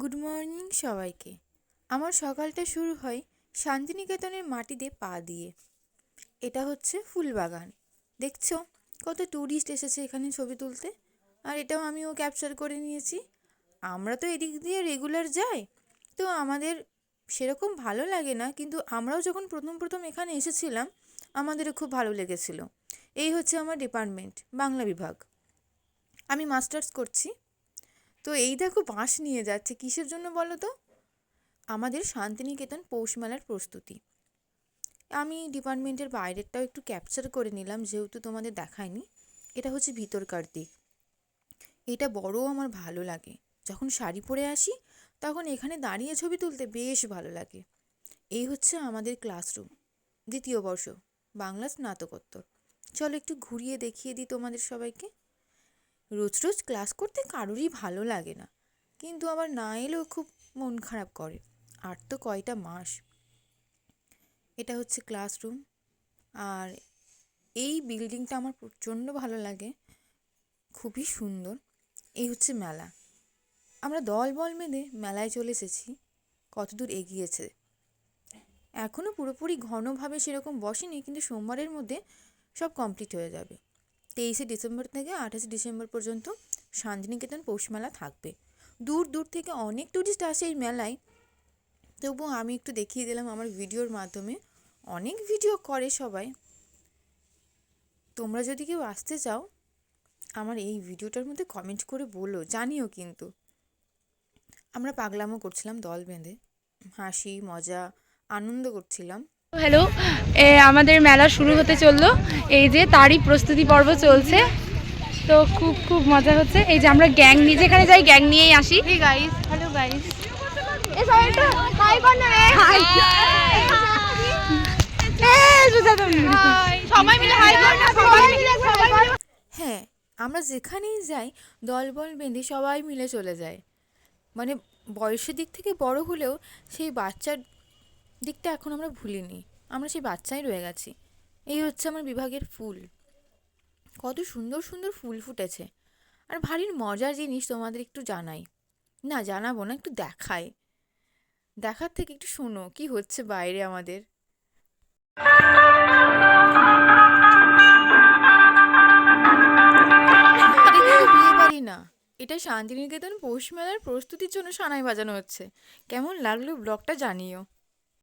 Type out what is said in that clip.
Good morning সবাইকে। আমার সকালটা শুরু হয় শান্তিনিকেতনের মাটিতে পা দিয়ে। এটা হচ্ছে ফুলবাগান। দেখছ, কত ট্যুরিস্ট এসেছে এখানে ছবি তুলতে। আর এটাও আমিও ক্যাপচার করে নিয়েছি। আমরা তো এদিক দিয়ে রেগুলার যাই। তো আমাদের সেরকম ভালো লাগে না, কিন্তু আমরাও যখন প্রথম প্রথম এখানে এসেছিলাম, আমাদেরও খুব ভালো লেগেছিলো। এই হচ্ছে আমার ডিপার্টমেন্ট বাংলা বিভাগ। আমি মাস্টার্স করছি। তো এই দেখো বাঁশ নিয়ে যাচ্ছে, কিসের জন্য বলো তো? আমাদের শান্তিনিকেতন পৌষ মেলার প্রস্তুতি। আমি ডিপার্টমেন্টের বাইরেরটাও একটু ক্যাপচার করে নিলাম, যেহেতু তোমাদের দেখায়নি। এটা হচ্ছে ভিতরকার দিক। এটা বড়ও আমার ভালো লাগে। যখন শাড়ি পরে আসি, তখন এখানে দাঁড়িয়ে ছবি তুলতে বেশ ভালো লাগে। এই হচ্ছে আমাদের ক্লাসরুম, দ্বিতীয় বর্ষ, বাংলা স্নাতকোত্তর। চলো একটু ঘুরিয়ে দেখিয়ে দিই তোমাদের সবাইকে। রোজ রোজ ক্লাস করতে কারোরই ভালো লাগে না। কিন্তু আবার না এলেও খুব মন খারাপ করে। আর তো কয়টা মাস। এটা হচ্ছে ক্লাসরুম। আর এই বিল্ডিংটা আমার প্রচণ্ড ভালো লাগে। খুবই সুন্দর। এই হচ্ছে মেলা। আমরা দল বল বেঁধে মেলায় চলে এসেছি। কতদূর এগিয়েছে। এখনও পুরোপুরি ঘনভাবে সেরকম বসেনি, কিন্তু সোমবারের মধ্যে সব কমপ্লিট হয়ে যাবে। তেইশে ডিসেম্বর থেকে আঠাশে ডিসেম্বর পর্যন্ত শান্তিনিকেতন পৌষ মেলা থাকবে। দূর দূর থেকে অনেক টুরিস্ট আসে এই মেলায়। তবুও আমি একটু দেখিয়ে দিলাম আমার ভিডিওর মাধ্যমে। অনেক ভিডিও করে সবাই। তোমরা যদি কেউ আসতে চাও, আমার এই ভিডিওটার মধ্যে কমেন্ট করে বলো, জানিও কিন্তু। আমরা পাগলামো করছিলাম, দল বেঁধে। হাসি, মজা, আনন্দ করছিলাম। হ্যালো এ, আমাদের মেলা শুরু হতে চলল। এই যে তারই প্রস্তুতি পর্ব চলছে। তো খুব খুব মজা হচ্ছে। এই যে আমরা গ্যাং নিয়ে যেখানে যাই গ্যাং নিয়েই আসি। গাইস হ্যালো গাইস সবাই মিলে হ্যাঁ আমরা যেখানেই যাই দলবল বেঁধে সবাই মিলে চলে যায় মানে বয়সের দিক থেকে বড় হলেও সেই বাচ্চার দিকটা এখন আমরা ভুলিনি। আমরা সেই বাচ্চাই রয়ে গেছি। এই হচ্ছে আমার বিভাগের ফুল। কত সুন্দর সুন্দর ফুল ফুটেছে। আর ভারী মজার জিনিস তোমাদের একটু জানাই। না, জানাব না, একটু দেখাই। দেখার থেকে একটু শোনো, কি হচ্ছে বাইরে আমাদের? না। এটা শান্তিনিকেতন পৌষ মেলার প্রস্তুতির জন্য সানাই বাজানো হচ্ছে। কেমন লাগল ব্লগটা জানিও।